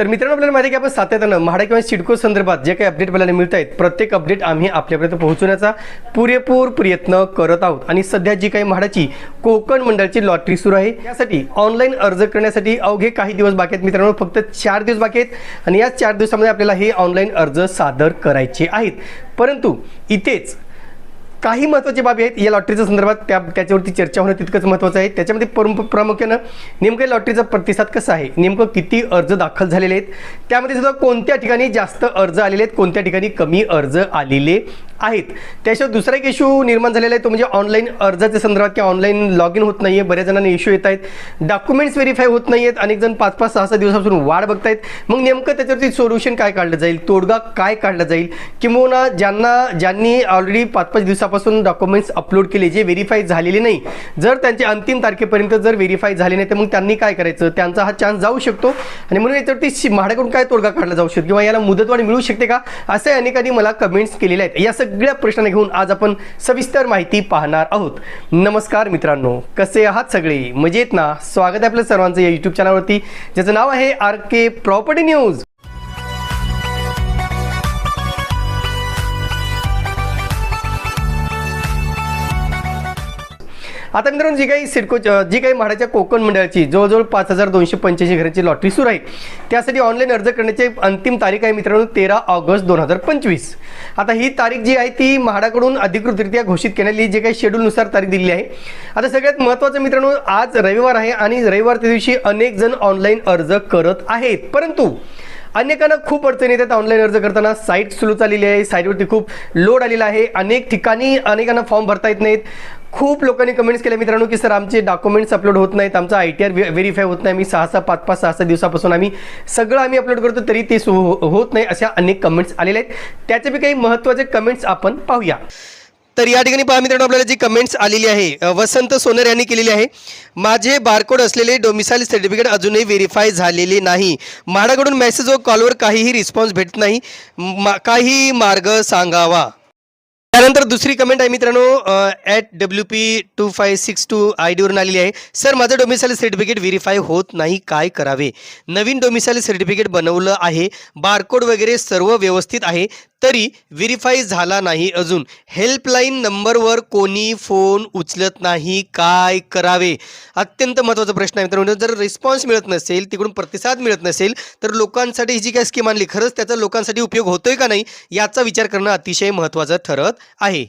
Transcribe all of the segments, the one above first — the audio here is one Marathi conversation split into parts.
तर मित्रांनो आपल्याला माहिती आहे की आपण सातत्यानं म्हाडा किंवा सिडको संदर्भात जे काही अपडेट आपल्याला मिळत आहेत प्रत्येक अपडेट आम्ही आपल्यापर्यंत पोहोचवण्याचा पुरेपूर प्रयत्न करत आहोत. आणि सध्या जी काही म्हाडाची कोकण मंडळाची लॉटरी सुरू आहे यासाठी ऑनलाईन अर्ज करण्यासाठी अवघे काही दिवस बाकी आहेत. मित्रांनो फक्त चार दिवस बाकी आहेत आणि या चार दिवसामध्ये आपल्याला हे ऑनलाईन अर्ज सादर करायचे आहेत. परंतु इथेच काही महत्त्वाच्या बाबी आहेत. या लॉटरीच्या संदर्भात त्या त्याच्यावरती चर्चा होणं तितकंच महत्त्वाचं आहे. त्याच्यामध्ये परम प्रामुख्यानं नेमकं या लॉटरीचा प्रतिसाद कसा आहे? नेमकं किती अर्ज दाखल झालेले आहेत? त्यामध्ये सुद्धा कोणत्या ठिकाणी जास्त अर्ज आलेले आहेत? कोणत्या ठिकाणी कमी अर्ज आलेले आहेत. त्याशिवाय दुसरा एक इश्यू निर्माण झालेला आहे. तो म्हणजे ऑनलाईन अर्जाच्या संदर्भात किंवा ऑनलाईन लॉग इन होत नाही आहे बऱ्याच जणांना इश्यू येत आहेत. डॉक्युमेंट्स व्हेरीफाय होत नाही आहेत अनेक जण पाच पाच सहा सहा दिवसापासून वाढ बघतायत. मग नेमकं त्याच्यावरती सोल्युशन काय काढलं जाईल? तोडगा काय काढला जाईल? किंवा ज्यांना ज्यांनी ऑलरेडी पाच पाच दिवसापासून डॉक्युमेंट्स अपलोड केले जे व्हेरीफाय झालेले नाही. जर त्यांचे अंतिम तारखेपर्यंत जर व्हेरीफाय झाले नाही तर मग त्यांनी काय करायचं? त्यांचा हा चान्स जाऊ शकतो. आणि म्हणून याच्यावरती शि- म्हाडाकडून काय तोडगा काढला जाऊ शकतो? किंवा याला मुदतवाढ मिळू शकते का? असे अनेकांनी मला कमेंट्स केलेले आहेत. या सगळ्या सगळ्या प्रश्नांना घेऊन आज आपण सविस्तर माहिती पाहणार आहोत. नमस्कार मित्रांनो कसे आहात सगळे? मजेत ना? स्वागत आहे आपल्या सर्वांचं या युट्यूब चॅनलवरती ज्याचं नाव आहे आर के प्रॉपर्टी न्यूज. आता मित्रांनो जी काही सिडको जी काही म्हाडाच्या कोकण मंडळाची जवळजवळ पाच हजार दोनशे पंच्याऐंशी घरांची लॉटरी सुरू आहे त्यासाठी ऑनलाईन अर्ज करण्याची अंतिम तारीख आहे मित्रांनो तेरा ऑगस्ट दोन हजार पंचवीस. आता ही तारीख जी आहे ती म्हाडाकडून अधिकृतरित्या घोषित केलेली जे काही शेड्यूलनुसार तारीख दिली आहे. आता सगळ्यात महत्त्वाचं मित्रांनो आज रविवार आहे आणि रविवारच्या दिवशी अनेक जण ऑनलाईन अर्ज करत आहेत. परंतु अनेकांना खूप अडचणी येतात ऑनलाईन अर्ज करताना. साईट स्लो चाललेली आहे साईटवरती खूप लोड आलेला आहे. अनेक ठिकाणी अनेकांना फॉर्म भरता येत नाहीत. खूप लोकांनी कमेंट्स केल्या. मित्रांनो की सर आमचे डॉक्युमेंट्स अपलोड होत नाहीत. आमचा आय टी आर व्हेरीफाय होत नाही. मी सहा सहा पाच पाच सहा सहा दिवसापासून आम्ही सगळं आम्ही अपलोड करतो तरी ते सु हो- होत नाही अशा अनेक कमेंट्स आलेल्या आहेत. त्याचे बी काही महत्त्वाचे कमेंट्स आपण पाहूया. तर या ठिकाणी पहा मित्रांनो आपल्याला जी कमेंट्स आलेली आहे वसंत सोनर यांनी केलेली आहे. माझे बारकोड असलेले डोमिसाईल सर्टिफिकेट अजूनही व्हेरीफाय झालेले नाही. माझ्याकडून मेसेज व कॉलवर काहीही रिस्पॉन्स भेटत नाही. मा- काही मार्ग सांगावा. त्यानंतर दुसरी कमेंट आहे मित्रांनो at W P two five six two I डीवरून आलेली आहे. सर माझं डोमिसाईल सर्टिफिकेट व्हेरीफाय होत नाही काय करावे? नवीन डोमिसाईल सर्टिफिकेट बनवलं आहे. बारकोड वगैरे सर्व व्यवस्थित आहे. तरी व्हेरीफाय झाला नाही अजून. हेल्पलाईन नंबरवर कोणी फोन उचलत नाही काय करावे? अत्यंत महत्त्वाचा प्रश्न आहे मित्रांनो. जर रिस्पॉन्स मिळत नसेल तिकडून प्रतिसाद मिळत नसेल तर लोकांसाठी ही जी काय स्कीम आणली खरंच त्याचा लोकांसाठी उपयोग होतोय का नाही याचा विचार करणं अतिशय महत्त्वाचं ठरत आहे.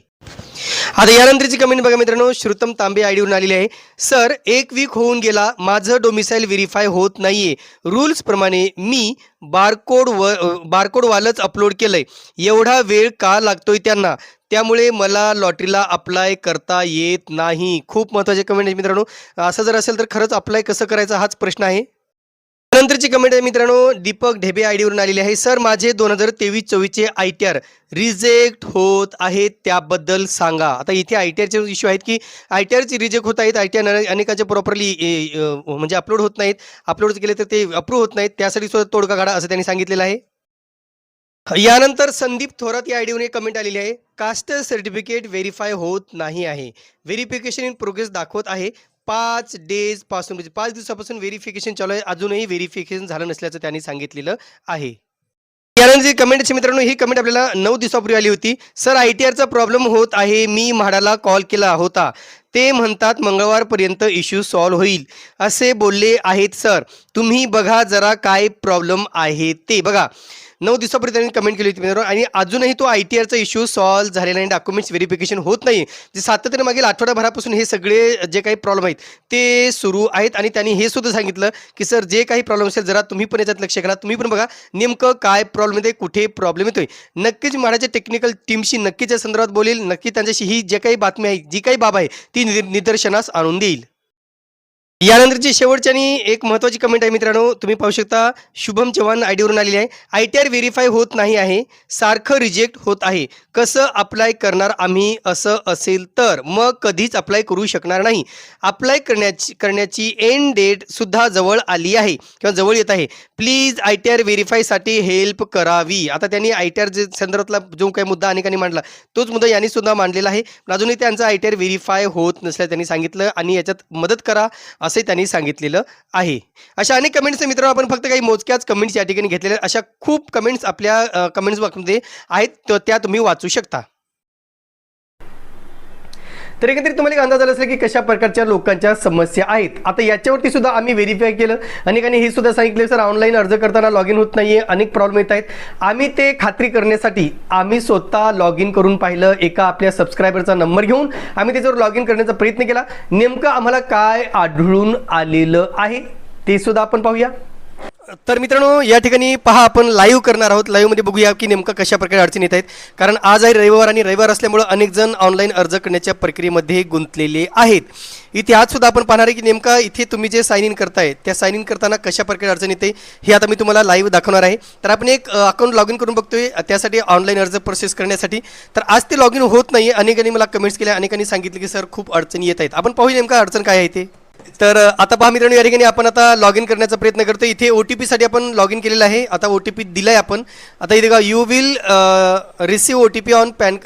आता यानंतरची कमेंट बघा मित्रांनो. श्रुतम तांबे आयडीवरून आलेली आहे. सर एक वीक होऊन गेला. माझं डोमिसाईल व्हेरीफाय होत नाहीये. रूल्स प्रमाणे मी बारकोड व बारकोडवालंच अपलोड केलंय. एवढा वेळ का लागतोय त्यांना? त्यामुळे मला लॉटरीला अप्लाय करता येत नाही. खूप महत्त्वाचे कमेंट आहे मित्रांनो. असं जर असेल तर खरंच अप्लाय कसं करायचं हाच प्रश्न आहे. नंतरची कमेंट आहे मित्रांनो. दीपक ढेबे आय डीवरून आलेली आहे. सर माझे दोन हजार तेवीस चोवीसचे आय टी आर रिजेक्ट होत आहेत त्याबद्दल सांगा. आता इथे आय टी आरचे इश्यू आहेत की आय टी आरचे रिजेक्ट होत आहेत आय टी आर अनेकांचे प्रॉपरली म्हणजे अपलोड होत नाहीत. अपलोड केले तर ते अप्रूव्ह होत नाहीत. त्यासाठी सुद्धा तोडगा काढा असं त्यांनी सांगितलेलं आहे. यानंतर संदीप थोरात या आयडीवरून एक कमेंट आलेली आहे. कास्ट सर्टिफिकेट व्हेरीफाय होत नाही आहे. व्हेरिफिकेशन इन प्रोग्रेस दाखवत आहे. पाच डेजपासून म्हणजे पाच दिवसापासून व्हेरिफिकेशन चालू आहे. अजूनही व्हेरिफिकेशन झालं नसल्याचं त्यांनी सांगितलेलं आहे. यानंतर जी कमेंट आहे मित्रांनो ही कमेंट आपल्याला नऊ दिवसापूर्वी आली होती. सर आय टी आरचा प्रॉब्लेम होत आहे. मी म्हाडाला कॉल केला होता. ते म्हणतात मंगळवारपर्यंत इश्यू सॉल्व्ह होईल. असे बोलले आहेत सर तुम्ही बघा जरा काय प्रॉब्लेम आहे ते. बघा नऊ दिवसापूर्वी त्यांनी कमेंट केली होती मित्रांनो. आणि अजूनही तो आय टी आरचा इश्यू सॉल्व्ह झालेला नाही डॉक्युमेंट्स व्हेरिफिकेशन होत नाही. जे सातत्याने मागील आठवड्याभरापासून हे सगळे जे काही प्रॉब्लेम आहेत ते सुरू आहेत. आणि त्यांनी हे सुद्धा सांगितलं की सर जे काही प्रॉब्लेम असेल जरा तुम्ही पण याच्यात लक्ष करा तुम्ही पण बघा नेमकं काय प्रॉब्लेम येते कुठे प्रॉब्लेम येतोय. नक्कीच म्हाडाच्या टेक्निकल टीमशी नक्कीच या संदर्भात बोलेल. नक्की त्यांच्याशी ही जे काही बातमी आहे जी काही बाब आहे ती नि- निदर्शनास आणून देईल. यानंतरची शेवटची आणि एक महत्त्वाची कमेंट आहे मित्रांनो. तुम्ही पाहू शकता शुभम चव्हाण आय डीवरून आलेली आहे. आय टी आर व्हेरीफाय होत नाही आहे. सारखं रिजेक्ट होत आहे. कसं अप्लाय करणार आम्ही असं असेल तर. मग कधीच अप्लाय करू शकणार नाही. अप्लाय करण्याची करण्याची एंड डेट सुद्धा जवळ आली आहे. किंवा जवळ येत आहे. प्लीज आय टी आर व्हेरीफायसाठी हेल्प करावी. आता त्यांनी आय टी आर जे संदर्भातला जो काही मुद्दा अनेकांनी मांडला तोच मुद्दा यांनी सुद्धा मांडलेला आहे. अजूनही त्यांचा आय टी आर व्हेरीफाय होत नसल्या त्यांनी सांगितलं. आणि याच्यात मदत करा असंही त्यांनी सांगितलेलं आहे. अशा अनेक कमेंट्स मित्रांनो आपण फक्त काही मोजक्याच कमेंट्स या ठिकाणी घेतलेल्या अशा खूप कमेंट्स आपल्या कमेंट्स बॉक्समध्ये आहेत. तर त्या तुम्ही वाचू शकता. तर एकत्रित तुम्हाला एक अंदाज आला असेल की कशा प्रकारच्या लोकांच्या समस्या आहेत. आता याच्यावरती सुद्धा आम्ही व्हेरीफाय केलं. अनेकांनी हे सुद्धा सांगितलं सर ऑनलाईन अर्ज करताना लॉग इन होत नाहीये. अनेक प्रॉब्लेम येत आहेत. आम्ही ते खात्री करण्यासाठी आम्ही स्वतः लॉग इन करून पाहिलं एका आपल्या सबस्क्रायबरचा नंबर घेऊन. आम्ही त्याच्यावर लॉग इन करण्याचा प्रयत्न केला. नेमकं आम्हाला काय आढळून आलेलं आहे ते सुद्धा आपण पाहूया. तर मित्रांनो या ठिकाणी पहा आपण लाईव्ह करणार आहोत. लाईव्हमध्ये बघूया की नेमकं कशा प्रकारे अडचणी येत आहेत. कारण आज आहे रविवार आणि रविवार असल्यामुळं अनेक जण ऑनलाईन अर्ज करण्याच्या प्रक्रियेमध्ये गुंतलेले आहेत. इथे आज सुद्धा आपण पाहणार आहे की नेमका इथे तुम्ही जे साईन इन करताय त्या साईन इन करताना कशा प्रकारे अडचण येते हे आता मी तुम्हाला लाईव्ह दाखवणार आहे. तर आपण एक अकाउंट लॉग इन करून बघतोय त्यासाठी ऑनलाईन अर्ज प्रोसेस करण्यासाठी. तर आज ते लॉग इन होत नाही अनेकांनी मला कमेंट्स केल्या अनेकांनी सांगितले की सर खूप अडचणी येत आहेत. आपण पाहूया नेमका अडचण काय आहे ते. तर आता पहा मित्रांनो या ठिकाणी आपण आता लॉग इन करण्याचा प्रयत्न करतो इथे ओ टी पीसाठी आपण लॉग इन केलेलं आहे. आता ओ टी पी दिला आहे आपण. आता इथे का you will receive O T P on PAN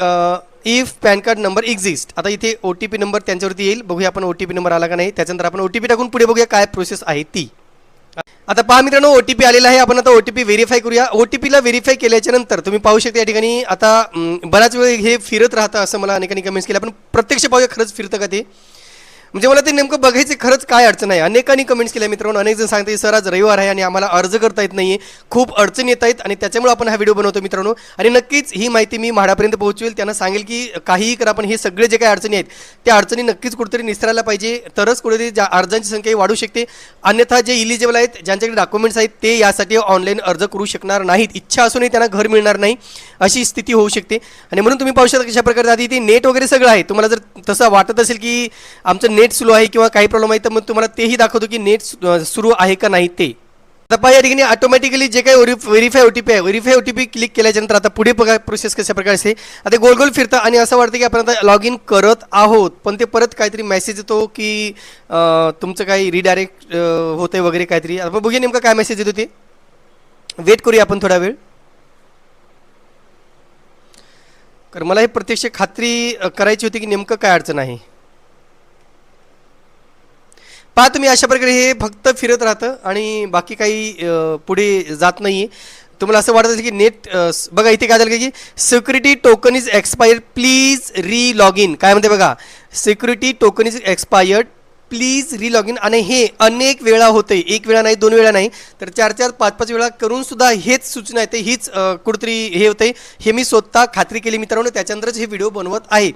if PAN card number exist आता इथे ओ टी पी नंबर त्यांच्यावरती येईल. बघूया आपण ओ टी पी नंबर आला का नाही. त्याच्यानंतर आपण ओ टी पी टाकून पुढे बघूया काय प्रोसेस आहे ती. आता पहा मित्रांनो ओ टी पी आलेला आहे. आपण आता ओ टी पी व्हेरीफाय करूया. ओ टी पीला व्हेरीफाय केल्याच्यानंतर तुम्ही पाहू शकता या ठिकाणी आता बराच वेळ हे फिरत राहतं असं मला अनेकांनी कमेंट्स केले. आपण प्रत्यक्ष पाहूया खरंच फिरतं का ते. म्हणजे मला ते नेमकं बघायचं खरंच काय अडचण आहे. अनेकांनी कमेंट्स केल्या. मित्रांनो अनेक जण सांगते सर आज रविवार आहे आणि आम्हाला अर्ज करता येत नाही खूप अडचणी येत आहेत आणि त्याच्यामुळे आपण हा व्हिडिओ बनवतो मित्रांनो. आणि नक्कीच ही माहिती मी म्हाडापर्यंत पोहोचवेल. त्यांना सांगेल की काहीही करा पण हे सगळे जे काही अडचणी आहेत त्या अडचणी नक्कीच कुठेतरी निसरायला पाहिजे. तरच कुठेतरी ज्या अर्जांची संख्या वाढू शकते. अन्यथा जे इलिजिबल आहेत ज्यांच्याकडे डॉक्युमेंट्स आहेत ते यासाठी ऑनलाईन अर्ज करू शकणार नाहीत. इच्छा असूनही त्यांना घर मिळणार नाही अशी स्थिती होऊ शकते. आणि म्हणून तुम्ही पाहू शकता कशा प्रकारे आधी ते नेट वगैरे सगळं आहे. तुम्हाला जर तसं वाटत असेल की आमचं नेट स्लो आहे किंवा काही प्रॉब्लेम आहे तर मग तुम्हाला तेही दाखवतो की नेट सुरू आहे का नाही ते. आता पहा या ठिकाणी ऑटोमॅटिकली जे काही व्हेरीफाय ओ टी पी आहे verify O T P click केल्याच्यानंतर आता पुढे बघा प्रोसेस कशा प्रकारे असते. आता गोल गोल फिरतं आणि असं वाटतं की आपण आता लॉग इन करत आहोत पण ते परत काहीतरी मेसेज येतो की तुमचं काही रिडायरेक्ट होतंय वगैरे काहीतरी. आपण बघूया नेमकं काय मेसेज येतो ते. वेट करूया आपण थोडा वेळ. कारण मला हे प्रत्यक्ष खात्री करायची होती की नेमकं काय अडचण आहे. पहा तुम्ही अशा प्रकारे हे फक्त फिरत राहतं आणि बाकी काही पुढे जात नाही तुम्हाला असं वाटत की नेट बघा इथे काय झालं की security token is expired please re log in काय म्हणते बघा? Security token is expired please relog in आणि हे अनेक वेळा होते एक वेळा नाही दोन वेळा नाही. तर चार चार पाच पाच वेळा करून सुद्धा हेच सूचना येते. हीच कुठतरी हे होते हे मी स्वतः खात्री केली मित्रांनो. त्याच्यानंतरच हे व्हिडिओ बनवत आहे.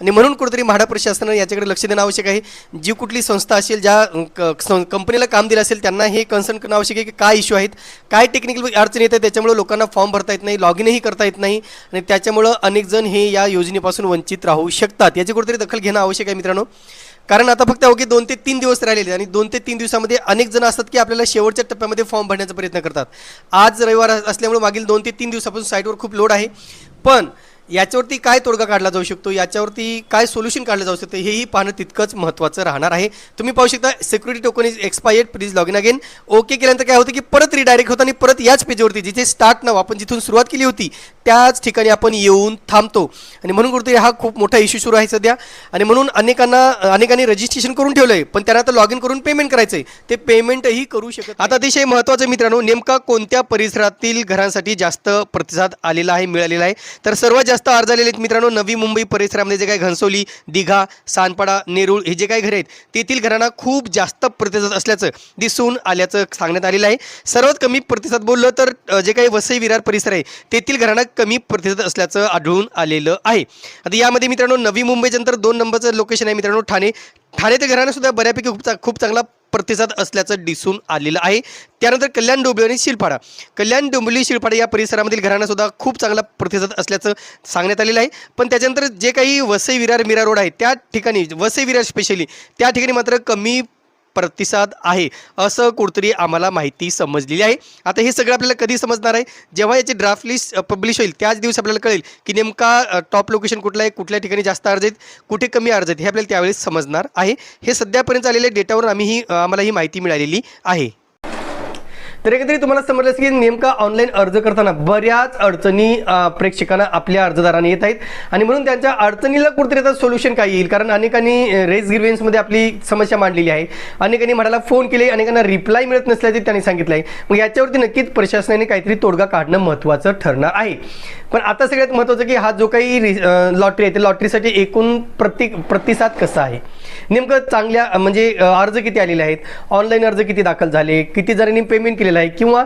आणि म्हणून कुठेतरी म्हाडा प्रशासनानं याच्याकडे लक्ष देणं आवश्यक आहे. जी कुठली संस्था असेल ज्या क- सं- कंपनीला काम दिलं असेल त्यांना हे कन्सर्न करणं आवश्यक आहे की काय इश्यू आहेत. काय टेक्निकल अडचणी येत आहे त्याच्यामुळे लोकांना फॉर्म भरता येत नाही लॉग इनही करता येत नाही. आणि त्याच्यामुळं अनेक जण हे या योजनेपासून वंचित राहू शकतात. याची कुठेतरी दखल घेणं आवश्यक आहे मित्रांनो. कारण आता फक्त अवघे दोन ते तीन दिवस राहिलेले आणि दोन ते तीन दिवसामध्ये अनेक जण असतात की आपल्याला शेवटच्या टप्प्यामध्ये फॉर्म भरण्याचा प्रयत्न करतात. आज रविवार असल्यामुळे मागील दोन ते तीन दिवसापासून साईटवर खूप लोड आहे. पण याच्यावरती काय तोडगा काढला जाऊ शकतो? याच्यावरती काय सोल्युशन काढलं जाऊ शकतं? हेही पाहणं तितकंच महत्त्वाचं राहणार आहे. तुम्ही पाहू शकता security token is expired please log in again okay केल्यानंतर काय होतं की परत रिडायरेक्ट होतं आणि परत याच पेजवरती जिथे स्टार्ट नाव आपण जिथून सुरुवात केली होती त्याच ठिकाणी आपण येऊन थांबतो. आणि म्हणून कुठेतरी हा खूप मोठा इश्यू सुरू आहे सध्या. आणि म्हणून अनेकांना अनेकांनी रजिस्ट्रेशन करून ठेवलं आहे पण त्यांना आता लॉग इन करून पेमेंट करायचं आहे ते पेमेंटही करू शकत आता अतिशय महत्त्वाचं मित्रांनो नेमका कोणत्या परिसरातील घरांसाठी जास्त प्रतिसाद आलेला आहे मिळालेला आहे? तर सर्वात जास्त अर्ज आलेले आहेत. मित्रांनो नवी मुंबई परिसरामध्ये जे काही घनसोली दिघा सानपाडा नेरूळ हे जे काही घरे आहेत तेथील घरांना खूप जास्त प्रतिसाद असल्याचं दिसून आल्याचं सांगण्यात आलेलं आहे. सर्वात कमी प्रतिसाद बोललं तर जे काही वसई विरार परिसर आहे तेथील घरांना कमी प्रतिसाद असल्याचं आढळून आलेलं आहे. आता यामध्ये मित्रांनो नवी मुंबईच्या नंतर दोन नंबरचं लोकेशन आहे मित्रांनो ठाणे. ठाणे ते घरांना सुद्धा बऱ्यापैकी खूप खूप चांगला प्रतिसाद असल्याचं दिसून आलेलं आहे. त्यानंतर कल्याण डोंबिवली आणि शिलपाडा कल्याण डोंबिवली शिलपाडा या परिसरामधील घरांनासुद्धा खूप चांगला प्रतिसाद असल्याचं सांगण्यात आलेलं आहे. पण त्याच्यानंतर जे काही वसई विरार मीरा रोड आहे त्या ठिकाणी वसई विरार स्पेशली त्या ठिकाणी मात्र कमी प्रतिसाद आहे असं कुठतरी आम्हाला माहिती समजलेली आहे. आता हे सगळं आपल्याला कधी समजणार आहे? जेव्हा याची ड्राफ्ट लिस्ट पब्लिश होईल त्याच दिवशी आपल्याला कळेल की नेमका टॉप लोकेशन कुठलं आहे कुठल्या ठिकाणी जास्त अर्ज आहेत कुठे कमी अर्ज आहेत हे आपल्याला त्यावेळेस समजणार आहे. हे सध्यापर्यंत आलेल्या डेटावरून आम्ही ही आम्हाला ही माहिती मिळालेली आहे. तर एकंदरीत तुम्हाला समजलं असेल की नेमका ऑनलाईन अर्ज करताना बऱ्याच अडचणी प्रेक्षकांना आपल्या अर्जदाराने येत आहेत. आणि म्हणून त्यांच्या अडचणीला कुठेतरी आता सोल्युशन काय येईल? कारण अनेकांनी रेस मध्ये आपली समस्या मांडलेली आहे. अनेकांनी म्हणाला फोन केले अनेकांना रिप्लाय मिळत नसल्याचे त्यांनी सांगितलं आहे मग याच्यावरती नक्कीच प्रशासनाने काहीतरी तोडगा काढणं महत्त्वाचं ठरणार आहे. पण आता सगळ्यात महत्त्वाचं की हा जो काही लॉटरी आहे त्या लॉटरीसाठी एकूण प्रति प्रतिसाद कसा आहे? नेमकं चांगल्या म्हणजे अर्ज किती आलेले आहेत? ऑनलाईन अर्ज किती दाखल झाले? किती जणांनी पेमेंट केलेलं आहे? किंवा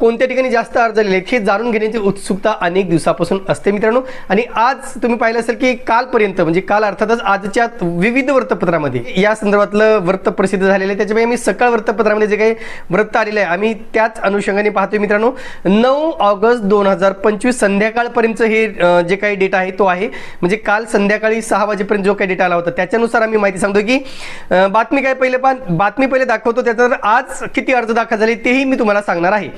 कोणत्या ठिकाणी जास्त अर्ज आलेले आहेत? हे जाणून घेण्याची उत्सुकता अनेक दिवसापासून असते मित्रांनो. आणि आज तुम्ही पाहिलं असेल की कालपर्यंत म्हणजे काल अर्थातच आजच्या विविध वृत्तपत्रामध्ये या संदर्भातलं वृत्त प्रसिद्ध झालेलं आहे. त्याच्यामुळे आम्ही सकाळ वृत्तपत्रामध्ये जे काही वृत्त आलेलं आहे आम्ही त्याच अनुषंगाने पाहतोय मित्रांनो. नऊ ऑगस्ट दोन हजार पंचवीस संध्याकाळपर्यंत हे जे काही डेटा आहे तो आहे. म्हणजे काल संध्याकाळी सहा वाजेपर्यंत जो काही डेटा आला होता त्याच्यानुसार आम्ही माहिती सांगतो की बातमी काय पहिले पण बातमी पहिले दाखवतो त्याच्यानंतर आज किती अर्ज दाखल झाले तेही मी तुम्हाला सांगणार आहे.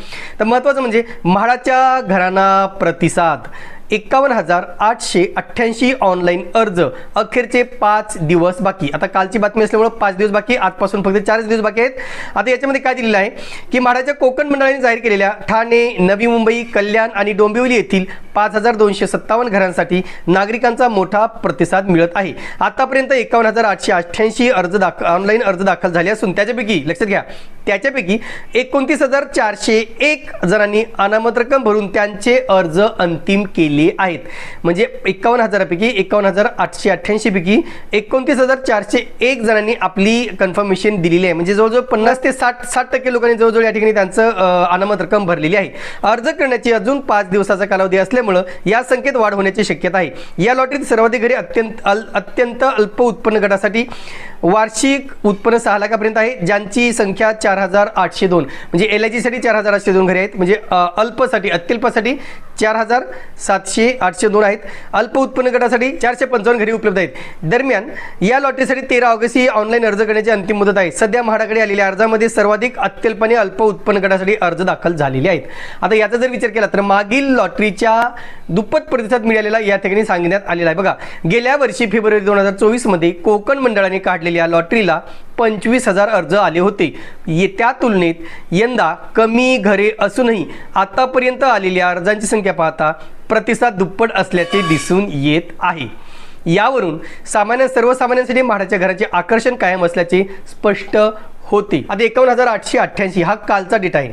तर महत्त्वाचं म्हणजे म्हाडाच्या घरांना प्रतिसाद. एकावन्न हजार आठशे अठ्ठ्याऐंशी ऑनलाईन अर्ज. अखेरचे पाच दिवस बाकी. आता कालची बातमी असल्यामुळे पाच दिवस बाकी आजपासून फक्त चारच दिवस बाकी आहेत. आता याच्यामध्ये काय दिलेलं आहे की म्हाडाच्या कोकण मंडळाने जाहीर केलेल्या ठाणे नवी मुंबई कल्याण आणि डोंबिवली येथील पाच हजार दोनशे सत्तावन्न घरांसाठी नागरिकांचा मोठा प्रतिसाद मिळत आहे. आतापर्यंत एकावन्न हजार आठशे अठ्ठ्याऐंशी अर्ज दाखल ऑनलाईन अर्ज दाखल झाले असून त्याच्यापैकी लक्षात घ्या त्याच्यापैकी एकोणतीस हजार चारशे एक जणांनी अनामत रक्कम भरून त्यांचे अर्ज अंतिम केले आहेत. म्हणजे एकावन्न हजारापैकी एकावन्न हजार आठशे अठ्ठ्याऐंशीपैकी एकोणतीस हजार चारशे एक जणांनी आपली कन्फर्मेशन दिलेली आहे. म्हणजे जवळजवळ पन्नास ते साठ साठ टक्के लोकांनी जवळजवळ या ठिकाणी त्यांचं अनामत रक्कम भरलेली आहे. अर्ज करण्याची अजून पाच दिवसाचा कालावधी असल्यामुळं या संख्येत वाढ होण्याची शक्यता आहे. या लॉटरीत सर्वाधिक घरी अत्यंत अल अत्यंत अल्प उत्पन्न गटासाठी वार्षिक उत्पन्न सहा लाखापर्यंत आहे ज्यांची संख्या चार हजार आठशे दोन. म्हणजे एल आय जीसाठी चार हजार आठशे दोन घरे आहेत. म्हणजे अल्पसाठी अत्यल्पसाठी चार हजार सातशे आठशे दोन आहेत. अल्प उत्पन्न गटासाठी चारशे पंचावन्न घरी उपलब्ध आहेत. दरम्यान या लॉटरीसाठी तेरा ऑगस्ट ही ऑनलाईन अर्ज करण्याची अंतिम मुदत आहे. सध्या म्हाडाकडे आलेल्या अर्जामध्ये सर्वाधिक अत्यल्प आणि अल्प उत्पन्न गटासाठी अर्ज दाखल झालेले आहेत. आता याचा जर विचार केला तर मागील लॉटरीच्या दुप्पट प्रतिसाद मिळालेला या ठिकाणी सांगण्यात आलेला आहे. बघा गेल्या वर्षी फेब्रुवारी दोन हजार चोवीसमध्ये कोकण मंडळाने काढलेल्या लॉटरीला पंचवीस हजार अर्ज आले होते. ये त्या तुलनेत यंदा कमी घरे असूनही आतापर्यंत आलेल्या अर्जांची संख्या पाहता प्रतिसाद दुप्पट असल्याचे दिसून येत आहे. यावरून सामान्य सर्वसामान्यांसाठी म्हाडाच्या घराचे आकर्षण कायम असल्याचे स्पष्ट होते. आता एकावन्न हजार आठशे अठ्ठ्याऐंशी हा कालचा डेटा आहे.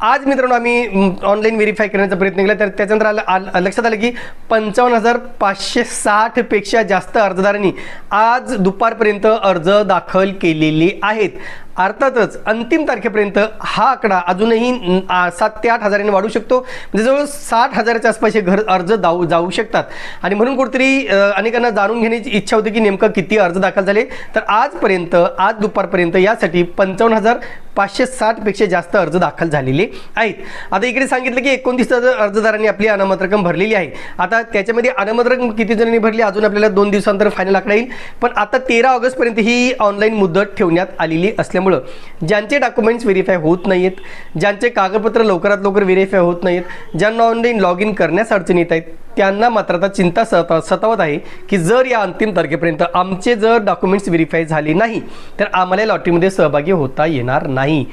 आज मित्रांनो आम्ही ऑनलाईन व्हेरीफाय करण्याचा प्रयत्न केला तर त्याच्यानंतर आलं आलं- लक्षात आलं की पंचावन्न हजार पाचशे साठपेक्षा जास्त अर्जदारांनी आज दुपारपर्यंत अर्ज दाखल केलेले आहेत. अर्थातच अंतिम तारखेपर्यंत हा आकडा अजूनही सात ते आठ हजारांनी वाढू शकतो. म्हणजे जवळ साठ हजाराच्या आसपास हे घर अर्ज जाऊ जाऊ शकतात. आणि म्हणून कुठेतरी अनेकांना जाणून घेण्याची इच्छा होती की नेमकं किती अर्ज दाखल झाले. तर आजपर्यंत आज दुपारपर्यंत यासाठी पंचावन्न हजार पाचशे साठपेक्षा जास्त अर्ज दाखल झालेले आहेत. आता इकडे सांगितलं की एकोणतीस अर्जदारांनी आपली अनामत रक्कम भरलेली आहे. आता त्याच्यामध्ये अनामत रक्कम किती जणांनी भरली? अजून आपल्याला दोन दिवसानंतर फायनल आकडा येईल. पण आता तेरा ऑगस्टपर्यंत ही ऑनलाईन मुदत ठेवण्यात आलेली असल्यामुळं ज्यांचे डॉक्युमेंट्स व्हेरीफाय होत नाहीत ज्यांचे कागदपत्र लवकरात लवकर व्हेरीफाय होत नाहीत ज्यांना ऑनलाईन लॉग इन करण्यास अडचणी येत आहेत त्यांना मात्र आता चिंता सता सतावत आहे की जर या अंतिम तारखेपर्यंत आमचे जर डॉक्युमेंट्स व्हेरीफाय झाले नाही तर आम्हाला लॉटरीमध्ये सहभागी होता येणार नाही.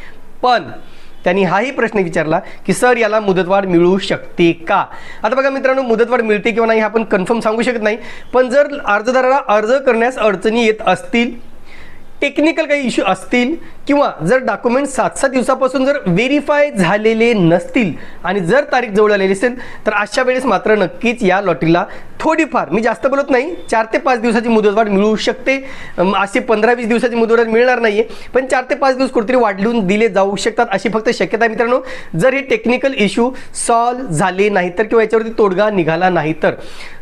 पण त्यांनी हाही प्रश्न विचारला की सर याला मुदतवाढ मिळू शकते का? आता बघा मित्रांनो मुदतवाढ मिळते किंवा नाही हे आपण कन्फर्म सांगू शकत नाही. पण जर अर्जदाराला अर्ज करण्यास अडचणी येत असतील टेक्निकल काही इश्यू असतील किंवा जर डॉक्युमेंट सात सात दिवसापासून जर व्हेरीफाय झालेले नसतील आणि जर तारीख जवळ आलेली असेल तर अशा वेळेस मात्र नक्कीच या लॉटरीला थोडीफार मी जास्त बोलत नाही चार ते पाच दिवसाची मुदतवाढ मिळू शकते. अशी पंधरा वीस दिवसाची मुदतवाढ मिळणार नाही आहे पण चार ते पाच दिवस कुठेतरी वाढवून दिले जाऊ शकतात अशी फक्त शक्यता आहे मित्रांनो. जर हे टेक्निकल इश्यू सॉल्व्ह झाले नाही तर किंवा याच्यावरती तोडगा निघाला नाही तर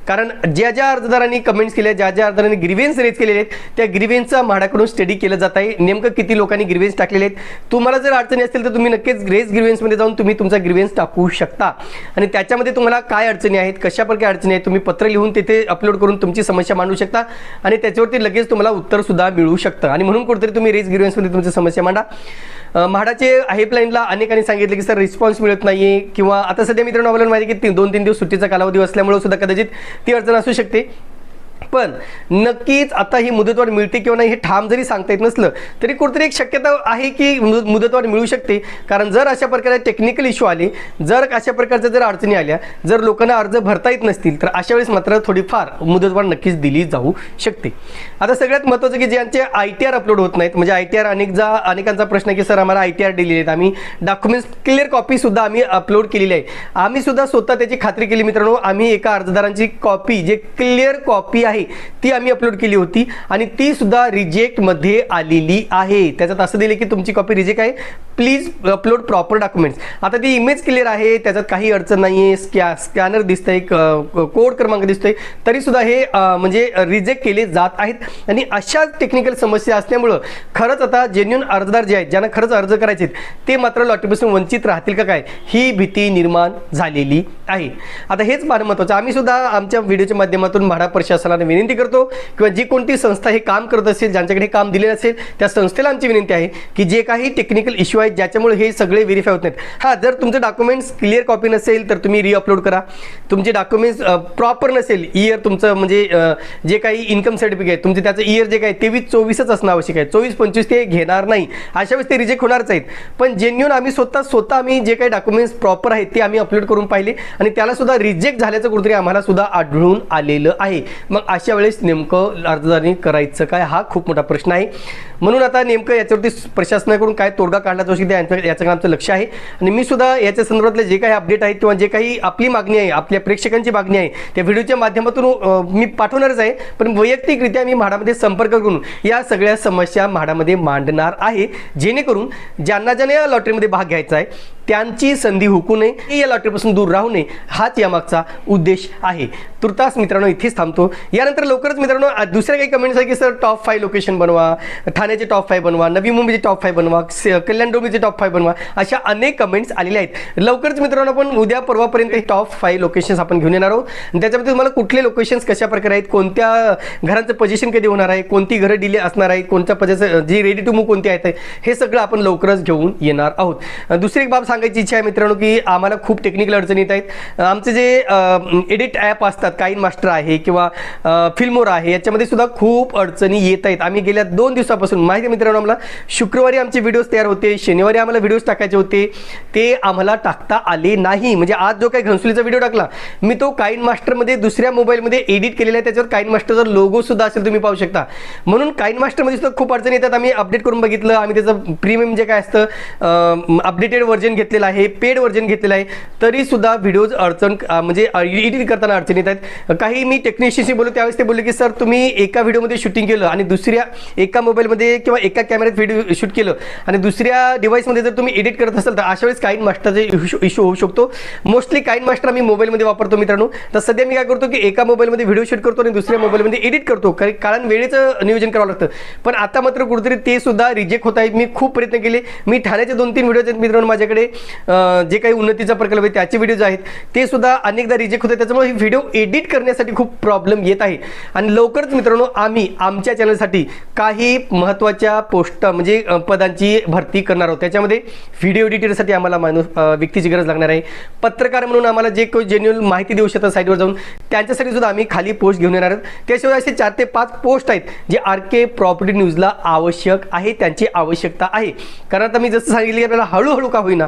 कारण ज्या ज्या अर्जदारांनी कमेंट्स केल्या ज्या ज्या अर्जदारांनी ग्रीवेन्स रेज केलेले आहेत त्या ग्रीवेन्सचा म्हाडाकडून स्टडी केलं जात आहे. नेमकं किती लोकांनी ग्रीवेन्स टाकलेले आहेत? तुम्हाला जर अडचणी असतील तर तुम्ही नक्कीच ग्रेस ग्रीवेन्समध्ये जाऊन तुम्ही तुमचा ग्रीवेन्स टाकू शकता. आणि त्याच्यामध्ये तुम्हाला काय अडचणी आहेत कशा प्रकारे अडचणी आहेत तुम्ही पत्र लिहून तिथे अपलोड करून तुमची समस्या मांडू शकता. आणि त्याच्यावरती लगेच तुम्हाला उत्तर सुद्धा मिळू शकतं. आणि म्हणून कुठेतरी तुम्ही रेस ग्रीवेन्समध्ये तुमची समस्या मांडा. म्हाडाचे हेल्पलाईनला अनेकांनी सांगितले की सर रिस्पॉन्स मिळत नाही किंवा आता सध्या मित्रांनो आपल्याला माहिती की दोन तीन दिवस सुट्टीचा कालावधी असल्यामुळे सुद्धा कदाचित ती अडचण असू शकते. पण नक्कीच आता ही मुदतवाढ मिळते किंवा नाही हे ठाम जरी सांगता येत नसलं तरी कुठेतरी एक शक्यता आहे की मुद- मुदतवाढ मिळू शकते. कारण जर अशा प्रकारे टेक्निकल इश्यू आले जर अशा प्रकारच्या जर अडचणी आल्या जर लोकांना अर्ज भरता येत नसतील तर अशा वेळेस मात्र थोडीफार मुदतवाढ नक्कीच दिली जाऊ शकते. आता सगळ्यात महत्त्वाचं की ज्यांचे आय टी आर अपलोड होत नाहीत म्हणजे आय टी आर अनेकदा अनेकांचा प्रश्न आहे की सर आम्हाला आय टी आर दिलेले आहेत. आम्ही डॉक्युमेंट्स क्लिअर कॉपीसुद्धा आम्ही अपलोड केलेली आहे. आम्ही सुद्धा स्वतः त्याची खात्री केली मित्रांनो. आम्ही एका अर्जदारांची कॉपी जे क्लिअर कॉपी आहे ती आम्ही अपलोड केली होती आणि ती सुद्धा रिजेक्टमध्ये आलेली आहे. त्याच्यात असं दिलं की तुमची कॉपी रिजेक्ट आहे. प्लीज अपलोड प्रॉपर डॉक्युमेंट्स आता ती इमेज क्लिअर आहे त्याच्यात काही अडचण नाही आहे स्कॅ स्कॅनर दिसतंय कोड क्रमांक दिसतोय. तरी सुद्धा हे म्हणजे रिजेक्ट केले जात आहेत. आणि अशा टेक्निकल समस्या असल्यामुळं खरंच आता जेन्युन अर्जदार जे आहेत ज्यांना खरंच अर्ज करायचे आहेत, ते मात्र लॉटरीपासून वंचित राहतील का काय? ही भीती निर्माण झालेली आहे. आता हेच फार महत्त्वाचं आम्ही सुद्धा आमच्या व्हिडिओच्या माध्यमातून म्हाडा प्रशासनाला विनंती करतो किंवा जी कोणती संस्था हे काम करत असेल ज्यांच्याकडे हे काम दिलेलं असेल त्या संस्थेला आमची विनंती आहे की जे काही टेक्निकल इश्यू आहेत ज्याच्यामुळे हे सगळे व्हेरीफाय होत नाहीत. हां जर तुमचं डॉक्युमेंट्स क्लिअर कॉपी नसेल तर तुम्ही रिअपलोड करा. तुमचे डॉक्युमेंट्स प्रॉपर नसेल इयर तुमचं म्हणजे जे काही इन्कम सर्टिफिकेट तुमचे त्याचं इयर जे काही तेवीस चोवीसच असणं आवश्यक आहे. चोवीस पंचवीस ते घेणार नाही. अशा वेळेस ते रिजेक्ट होणारच आहेत. पण जेन्युन आम्ही स्वतः स्वतः आम्ही जे काही डॉक्युमेंट्स प्रॉपर आहेत ते आम्ही अपलोड करून पाहिले आणि त्याला सुद्धा रिजेक्ट झाल्याचं कुठेतरी आम्हाला सुद्धा आढळून आलेलं आहे. मग अशा वेळेस नेमकं अर्जदारांनी करायचं काय हा खूप मोठा प्रश्न आहे. म्हणून आता नेमकं याच्यावरती प्रशासनाकडून काय तोडगा काढला जाऊ शकते यांचं याचं आमचं लक्ष आहे. आणि मी सुद्धा याच्या संदर्भातले जे काही अपडेट आहेत किंवा जे काही आपली मागणी आहे आपल्या प्रेक्षकांची मागणी आहे त्या व्हिडिओच्या माध्यमातून मी पाठवणारच आहे. पण वैयक्तिकरित्या मी म्हाडामध्ये संपर्क करून या सगळ्या समस्या म्हाडामध्ये मांडणार आहे. जेणेकरून ज्यांना ज्यांना या लॉटरीमध्ये भाग घ्यायचा आहे त्यांची संधी हुकू नये या लॉटरीपासून दूर राहू नये हाच यामागचा उद्देश आहे. तुर्तास मित्रांनो इथेच थांबतो. यानंतर लवकरच मित्रांनो दुसऱ्या काही कमेंट्स आहे की सर टॉप फाय लोकेशन बनवा ठाण्याचे टॉप फाय बनवा नवी मुंबईचे टॉप फाय बनवा स- कल्याण डोंबीचे टॉप फाय बनवा अशा अनेक कमेंट्स आलेल्या आहेत. लवकरच मित्रांनो आपण उद्या परवापर्यंत हे टॉप फाय लोकेशन्स आपण घेऊन येणार आहोत. त्याच्यामध्ये तुम्हाला कुठले लोकेशन्स कशा प्रकारे आहेत कोणत्या घरांचं पोझिशन कधी होणार आहे कोणती घरं डिले असणार आहे कोणत्या पजेचं जी रेडी टू मूव्ह कोणती आहेत हे सगळं आपण लवकरच घेऊन येणार आहोत. दुसरी एक बाब सांगायची इच्छा आहे मित्रांनो की आम्हाला खूप टेक्निकल अडचणी येत आहेत. आमचे जे एडिट ॲप असतात काईन मास्टर आहे किंवा फिल्मोर आहे याच्यामध्ये सुद्धा खूप अडचणी येत आहेत. आम्ही गेल्या दोन दिवसापासून माहिती आहे मित्रांनो आम्हाला शुक्रवारी आमचे व्हिडिओज तयार होते शनिवारी आम्हाला व्हिडिओज टाकायचे होते. ते आम्हाला टाकता आले नाही. म्हणजे आज जो काही घनसुलीचा व्हिडिओ टाकला मी तो काईन मास्टरमध्ये दुसऱ्या मोबाईलमध्ये एडिट केलेला आहे. त्याच्यावर काईन मास्टरचा लोगो सुद्धा असेल तुम्ही पाहू शकता. म्हणून काईन मास्टरमध्ये सुद्धा खूप अडचणी येतात. आम्ही अपडेट करून बघितलं. आम्ही त्याचं प्रीमियम जे काय असतं अपडेटेड व्हर्जन घेतलेलं आहे पेड व्हर्जन घेतलेलं आहे. तरी सुद्धा व्हिडिओज अडचण म्हणजे एडिट करताना अडचण येत आहेत. काही मी टेक्निशियनशी बोललो त्यावेळेस ते बोलले की सर तुम्ही एका व्हिडिओमध्ये शूटिंग केलं आणि दुसऱ्या एका मोबाईलमध्ये किंवा एका कॅमेऱ्यात व्हिडिओ शूट केलं आणि दुसऱ्या डिव्हाइसमध्ये जर तुम्ही एडिट करत असाल तर अशा वेळेस काईन मास्टरचा इश्यू होऊ शकतो. मोस्टली काईन मास्टर आम्ही मोबाईलमध्ये वापरतो मित्रांनो. तर सध्या मी काय करतो की एका मोबाईलमध्ये व्हिडिओ शूट करतो आणि दुसऱ्या मोबाईलमध्ये एडिट करतो. कारण वेळेचं नियोजन करावं लागतं. पण आता मात्र कुठेतरी ते सुद्धा रिजेक्ट होत आहे. मी खूप प्रयत्न केले. मी ठाण्याचे दोन तीन व्हिडिओ आहेत मित्रांनो माझ्याकडे. जे काही उन्नतीचा प्रकल्प आहे त्याचे व्हिडिओज आहेत. ते सुद्धा अनेकदा रिजेक्ट होते त्याच्यामुळे व्हिडिओ एडिट करण्यासाठी खूप प्रॉब्लेम येत आहे. आणि लवकरच मित्रांनो आम्ही आमच्या चॅनलसाठी काही महत्त्वाच्या पोस्ट म्हणजे पदांची भरती करणार आहोत. त्याच्यामध्ये व्हिडिओ एडिटरसाठी आम्हाला माणूस व्यक्तीची गरज लागणार आहे. पत्रकार म्हणून आम्हाला जे काही जेन्युअल माहिती देऊ शकतात साईटवर जाऊन त्यांच्यासाठी सुद्धा आम्ही खाली पोस्ट घेऊन येणार आहोत. त्याशिवाय असे चार ते पाच पोस्ट आहेत जे आर के प्रॉपर्टी न्यूजला आवश्यक आहे त्यांची आवश्यकता आहे. कारण आता मी जसं सांगितलं की आपल्याला हळूहळू का होईना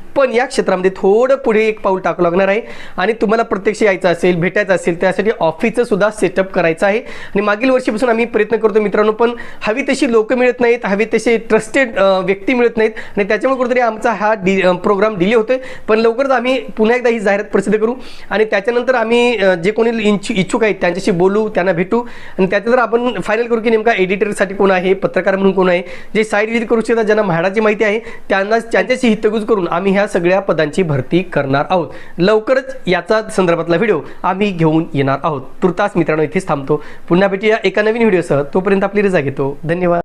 पण या क्षेत्रामध्ये थोडं पुढे एक पाऊल टाकू लागणार आहे. आणि तुम्हाला प्रत्यक्ष यायचं असेल भेटायचं असेल त्यासाठी ऑफिसचं सुद्धा सेटअप करायचं आहे. आणि मागील वर्षीपासून आम्ही प्रयत्न करतो मित्रांनो पण हवी तशी लोक मिळत नाहीत हवी तसे ट्रस्टेड व्यक्ती मिळत नाहीत. आणि त्याच्यामुळे कुठेतरी आमचा हा डि प्रोग्राम डिले होतोय. पण लवकरच आम्ही पुन्हा एकदा ही जाहिरात प्रसिद्ध करू. आणि त्याच्यानंतर आम्ही जे कोणी इच्छु इच्छुक आहेत त्यांच्याशी बोलू त्यांना भेटू. आणि त्याच्यानंतर आपण फायनल करू की नेमका एडिटरसाठी कोण आहे पत्रकार म्हणून कोण आहे. जे साईड विजिट करू शकतात ज्यांना म्हाडाची माहिती आहे त्यांना त्यांच्याशी हितगुज करून आम्ही ह्या सगळ्या पदांची भरती करणार आहोत. लवकरच याचा संदर्भातला व्हिडिओ आम्ही घेऊन येणार आहोत. तुर्तास मित्रांनो इथेच थांबतो. पुन्हा भेटूया एका नवीन व्हिडिओसह. तोपर्यंत आपली रजा घेतो. धन्यवाद.